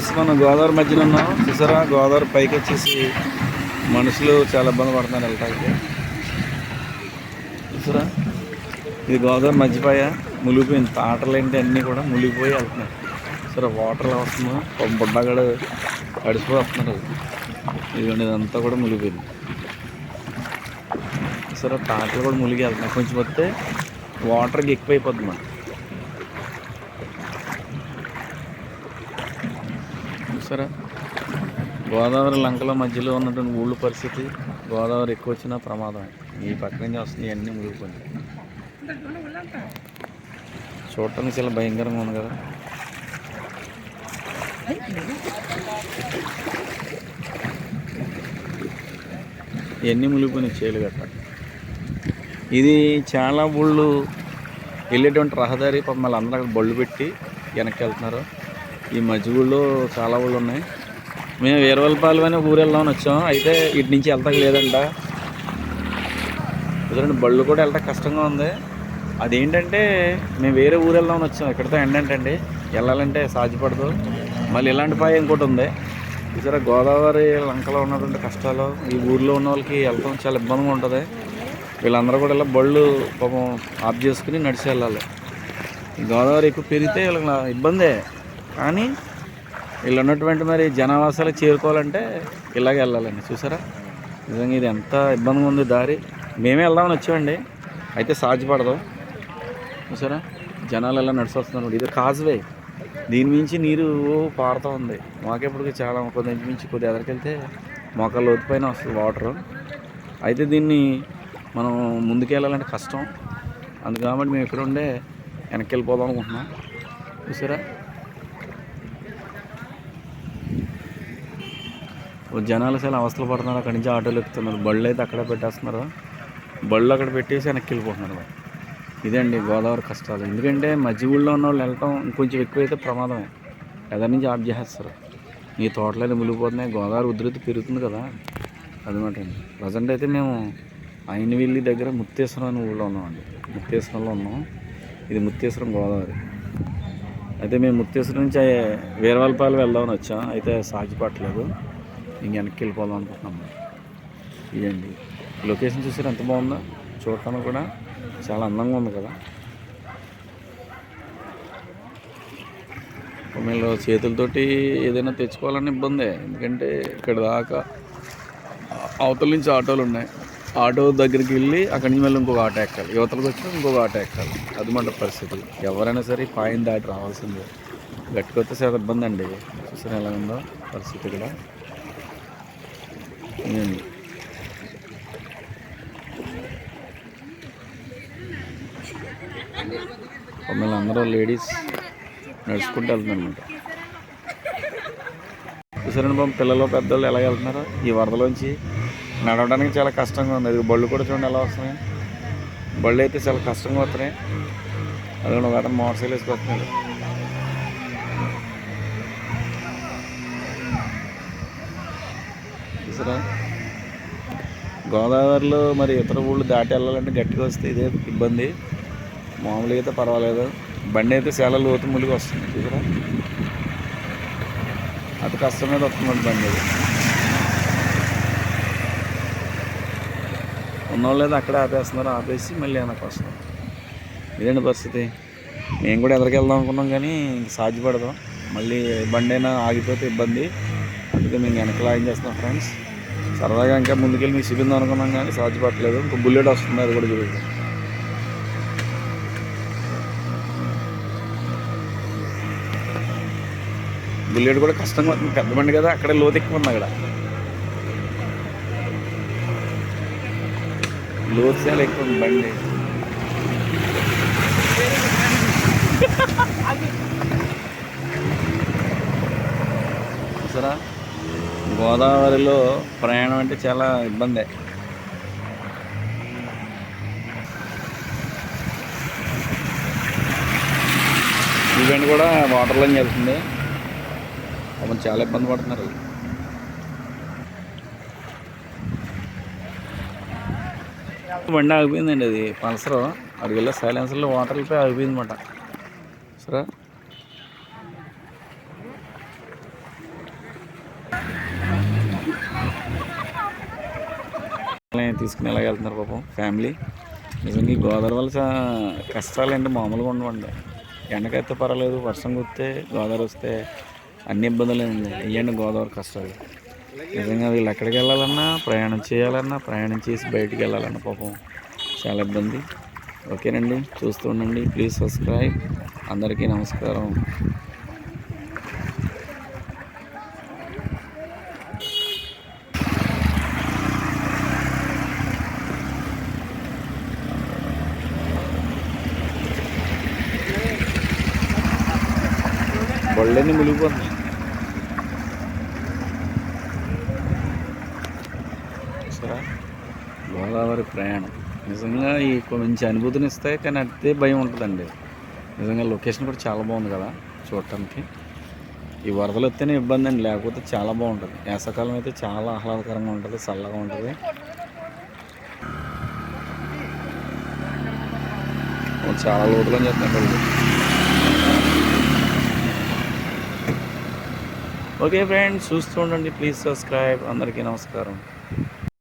Friends మనం గోదావరి మధ్యలో ఉన్నాం. చూసారా? గోదావరి పైకి వచ్చేసి మనుషులు చాలా ఇబ్బంది పడుతున్నారు వెళ్ళటానికి. చూసారా? ఇది గోదావరి మధ్యపాయ. మునిగిపోయింది. తాటలు ఏంటి అన్నీ కూడా మునిగిపోయి వెళ్తున్నాయి. సరే వాటర్ వస్తున్నాం బుడ్డగాడు అడిసిపోయి వస్తున్నారు ఇదిగోండి ఇదంతా కూడా మునిగిపోయింది. సరే తాటలు కూడా మునిగి వెళ్తున్నాయి. కొంచెం వస్తే వాటర్కి ఎక్కువైపోద్ది మనం చూసారా గోదావరి లంకల మధ్యలో ఉన్నటువంటి ఊళ్ళ పరిస్థితి గోదావరి ఎక్కువ వచ్చినా ప్రమాదం ఈ పక్క నుంచి వస్తున్నాయి అన్నీ మునిగిపోయినాయి. చూడటానికి చాలా భయంకరంగా ఉంది కదా. ఇవన్నీ మునిగిపోయినాయి చేలు గట్ట ఇది చాలా ఊళ్ళు వెళ్ళేటువంటి రహదారి పాపం మళ్ళీ అందరూ అక్కడ బళ్ళు పెట్టి వెనక్కి వెళ్తున్నారు. ఈ మధ్య ఊళ్ళో చాలా ఊళ్ళు ఉన్నాయి. మేము వీరవల్పాలు అని ఊరు వెళ్దామని వచ్చాం. అయితే ఇటు నుంచి వెళ్తాక లేదంట. ఎందుకంటే బళ్ళు కూడా వెళ్ళటం కష్టంగా ఉంది. అదేంటంటే మేము వేరే ఊరు వెళ్దామని వచ్చాం. ఎక్కడితో ఏంటంటే వెళ్ళాలంటే సాధ్యపడదు మళ్ళీ ఇలాంటి పాయ ఇంకోటి ఉంది. చూసారా గోదావరి లంకలో ఉన్నటువంటి కష్టాలు. ఈ ఊర్లో ఉన్న వాళ్ళకి వెళ్తాం చాలా ఇబ్బందిగా ఉంటుంది. వీళ్ళందరూ కూడా ఇలా బళ్ళు పాపం ఆఫ్ చేసుకుని నడిచి వెళ్ళాలి. గోదావరి ఎక్కువ పెరిగితే వీళ్ళకి ఇబ్బందే. కానీ వీళ్ళు ఉన్నటువంటి మరి జనావాసాలు చేరుకోవాలంటే ఇలాగే వెళ్ళాలండి. చూసారా? నిజంగా ఇది ఎంత ఇబ్బందిగా ఉంది దారి. మేమే వెళ్దామని వచ్చామండి. అయితే సాధ్యపడదు చూసారా? జనాలు ఎలా నడిచొస్తున్నారు ఇది కాజ్వే. దీని మించి నీరు పారుతూ ఉంది. మాకెప్పటికి చాలా కొద్ది మించి కొద్ది ఎదరికెళ్తే మోకాళ్ళ లోతుపైన వస్తుంది వాటర్. అయితే దీన్ని మనం ముందుకు వెళ్ళాలంటే కష్టం. అందుకు కాబట్టి మేము ఇక్కడ ఉండే వెనక్కి వెళ్ళిపోదాం అనుకుంటున్నాం. చూసారా? జనాలు చాలా అవస్థలు పడుతున్నారు. అక్కడి నుంచి ఆటోలు ఎక్కుతున్నారు. బళ్ళు అయితే అక్కడ పెట్టేస్తున్నారు. బళ్ళు అక్కడ పెట్టేసి వెనక్కి వెళ్ళిపోతున్నారు మరి. ఇదండి గోదావరి కష్టాలు. ఎందుకంటే మధ్య ఊళ్ళో ఉన్న వాళ్ళు వెళ్ళటం ఇంకొంచెం ఎక్కువైతే ప్రమాదమే ఎదరి నుంచి ఆఫ్ చేసేస్తారు? ఈ తోటలో మునిగిపోతున్నాయి. గోదావరి ఉధృతి పెరుగుతుంది కదా. అదనమాట అండి. ప్రజెంట్ అయితే మేము అయినవిల్లి దగ్గర ముత్తేశ్వరం అనే ఊళ్ళో ఉన్నామండి ముత్తేశ్వరంలో ఉన్నాం. ఇది ముత్తేశ్వరం గోదావరి. అయితే మేము ముత్తేశ్వరం నుంచి వీరవల్పాలు వెళ్దామని వచ్చాం. అయితే సాగిపట్టలేదు ఇంక వెనక్కి వెళ్ళిపోదాం అనుకుంటున్నాం ఇదండి. లొకేషన్ చూసారు ఎంత బాగుందో? చూడటానికి కూడా చాలా అందంగా ఉంది కదా. మీరు చేతులతోటి ఏదైనా తెచ్చుకోవాలని ఇబ్బందే. ఎందుకంటే ఇక్కడ దాకా అవతల నుంచి ఆటోలు ఉన్నాయి. ఆటో దగ్గరికి వెళ్ళి అక్కడి నుంచి మళ్ళీ ఇంకొక ఆటో ఎక్కాలి. యువతలకు వచ్చి ఇంకొక ఆటో ఎక్కాలి. అది మన పరిస్థితి. ఎవరైనా సరే పాయింట్ దాటి రావాల్సిందే. గట్టికొస్తే చాలా ఇబ్బంది అండి. చూసారా ఎలా ఉందో పరిస్థితి కూడా. మమ్మల్ని అందరూ లేడీస్ నడుచుకుంటూ వెళ్తున్నారనమాట చూసారండి బాబు పిల్లలు పెద్దలు ఎలా వెళ్తున్నారు? ఈ వరదలోంచి నడవడానికి చాలా కష్టంగా ఉంది. అది బళ్ళు కూడా చూడండి ఎలా వస్తున్నాయి. బళ్ళు అయితే చాలా కష్టంగా వస్తున్నాయి. అదే ఒక అతను మోటార్ సైకిల్ వేసుకొస్తున్నాడు. చూసారా గోదావరిలో మరి ఇతర ఊళ్ళు దాటి వెళ్ళాలంటే గట్టిగా వస్తే ఇదే ఇబ్బంది. మామూలుగా అయితే పర్వాలేదు. బండి అయితే చాలా లోతు ములిగి వస్తుంది. చూసారా? అతి కష్టం మీద వస్తుంది బండి. అది ఉన్నవాళ్ళు అయితే అక్కడే ఆపేస్తున్నారు. ఆపేసి మళ్ళీ వెనక్కి వస్తాం ఇదేంటి పరిస్థితి? మేము కూడా ఎదరికి వెళ్దాం అనుకున్నాం కానీ సాధ్యపడదాం. మళ్ళీ బండి అయినా ఆగిపోతే ఇబ్బంది. అందుకే మేము వెనకలా ఏం చేస్తున్నాం ఫ్రెండ్స్. సరదాగా ఇంకా ముందుకెళ్ళి మీకు చూపిందాం అనుకున్నాం కానీ సాధ్యపడలేదు ఇంకో బుల్లెట్ వస్తుంది అది కూడా చూడండి బుల్లెట్ కూడా కష్టంగా ఉంటుంది పెద్ద బండి కదా అక్కడే లోతు ఎక్కువ ఉంది అక్కడ. లోతు చాలా ఎక్కువ ఉంది బండి. సరే గోదావరిలో ప్రయాణం అంటే చాలా ఇబ్బందే. ఈవెంట్ కూడా వాటర్లో వెళ్తుంది పాపం చాలా ఇబ్బంది పడుతున్నారు. బండి ఆగిపోయిందండి అది. పల్సర్. అడిగిలో సైలెన్సర్లో వాటర్ వెళ్ళిపోయి ఆగిపోయింది అనమాట సరే? తీసుకుని ఎలా వెళ్తున్నారు పాపం? ఫ్యామిలీ నిజంగా ఈ గోదావరి వల్ల చాలా మామూలుగా ఉండవండి. ఎండకైతే పర్వాలేదు వర్షం కుడితే గోదావరి వస్తే అన్ని ఇబ్బందులు అండి ఇవ్వండి గోదావరి కష్టాలు. నిజంగా వీళ్ళు ఎక్కడికి వెళ్ళాలన్నా ప్రయాణం చేయాలన్నా ప్రయాణం చేసి బయటికి వెళ్ళాలన్నా పాపం చాలా ఇబ్బంది. ఓకేనండి. చూస్తూ ఉండండి. ప్లీజ్ సబ్స్క్రైబ్ అందరికీ నమస్కారం. బళ్ళని మునిగిపోతుంది సరే. గోదావరి ప్రయాణం. నిజంగా ఈ మంచి అనుభూతిని ఇస్తాయి కానీ అదే భయం ఉంటుందండి. నిజంగా లొకేషన్ కూడా చాలా బాగుంది కదా చూడటానికి. ఈ వరదలు వస్తేనే ఇబ్బంది అండి. లేకపోతే చాలా బాగుంటుంది. వేసవకాలం అయితే చాలా ఆహ్లాదకరంగా ఉంటుంది చల్లగా ఉంటుంది. చాలా లోతులో చెప్తాను ఓకే ఫ్రెండ్స్ చూస్తూ ఉండండి. ప్లీజ్ సబ్స్క్రైబ్ అందరికీ నమస్కారం.